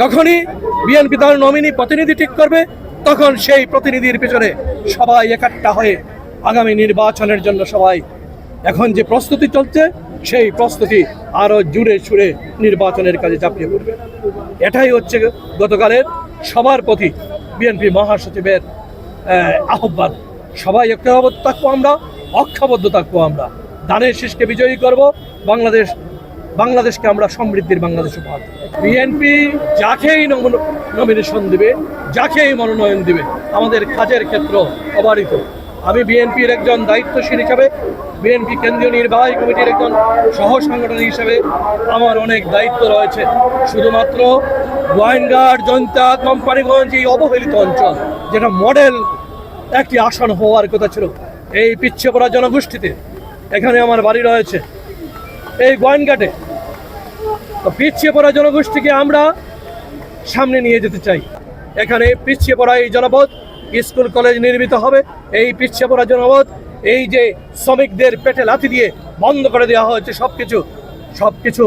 যখনই বিএনপি তার নমিনি প্রতিনিধি ঠিক করবে, তখন সেই প্রতিনিধির পেছনে সবাই একাট্টা হয়ে আগামী নির্বাচনের জন্য সবাই এখন যে প্রস্তুতি চলছে, সেই প্রস্তুতি আরও জুড়ে ছুড়ে নির্বাচনের কাজে চাপিয়ে পড়বে। এটাই হচ্ছে গতকালের সবার প্রতি বিএনপি মহাসচিবের আহ্বান। সবাই ঐক্যবদ্ধ থাকব আমরা অক্ষাবদ্ধ থাকব আমরা। দানের শীষকে বিজয়ী করব, বাংলাদেশ বাংলাদেশকে আমরা সমৃদ্ধির বাংলাদেশ উপহার বিএনপি যাকেই নমিনেশন দিবে, যাকেই মনোনয়ন দিবে, আমাদের কাজের ক্ষেত্র অবারিত। আমি বিএনপির একজন দায়িত্বশীল হিসাবে বিএনপি কেন্দ্রীয় নির্বাহী কমিটির একজন সহ সাংগঠনিক হিসাবে আমার অনেক দায়িত্ব রয়েছে। শুধুমাত্র গোয়েন্দার জনতা কোম্পানিগঞ্জ এই অবহেলিত অঞ্চল, যেটা মডেল একটি আসন হওয়ার কথা ছিল, এই পিছিয়ে পড়া জনগোষ্ঠীতে। এখানে আমার বাড়ি রয়েছে। এই গোয়েনঘাটে পিছিয়ে পড়া জনগোষ্ঠীকে আমরা সামনে নিয়ে যেতে চাই। এখানে পিছিয়ে পড়া এই জনপদ স্কুল, কলেজ নির্মিত হবে। এই পিছিয়ে পড়া জনপদ, এই যে শ্রমিকদের পেটে লাথি দিয়ে বন্ধ করে দেওয়া হয়েছে সব কিছু সব কিছু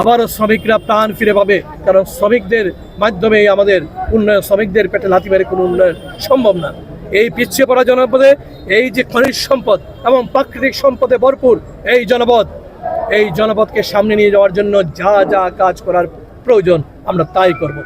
আবারও শ্রমিকরা প্রাণ ফিরে পাবে। কারণ শ্রমিকদের মাধ্যমেই আমাদের উন্নয়ন, শ্রমিকদের পেটে লাথি মেরে কোনো উন্নয়ন সম্ভব না। এই পিছিয়ে পড়া জনপদে এই যে খনিজ সম্পদ এবং প্রাকৃতিক সম্পদে ভরপুর এই জনপদ এই জনপদকে সামনে নিয়ে যাওয়ার জন্য যা যা কাজ করার প্রয়োজন আমরা তাই করব।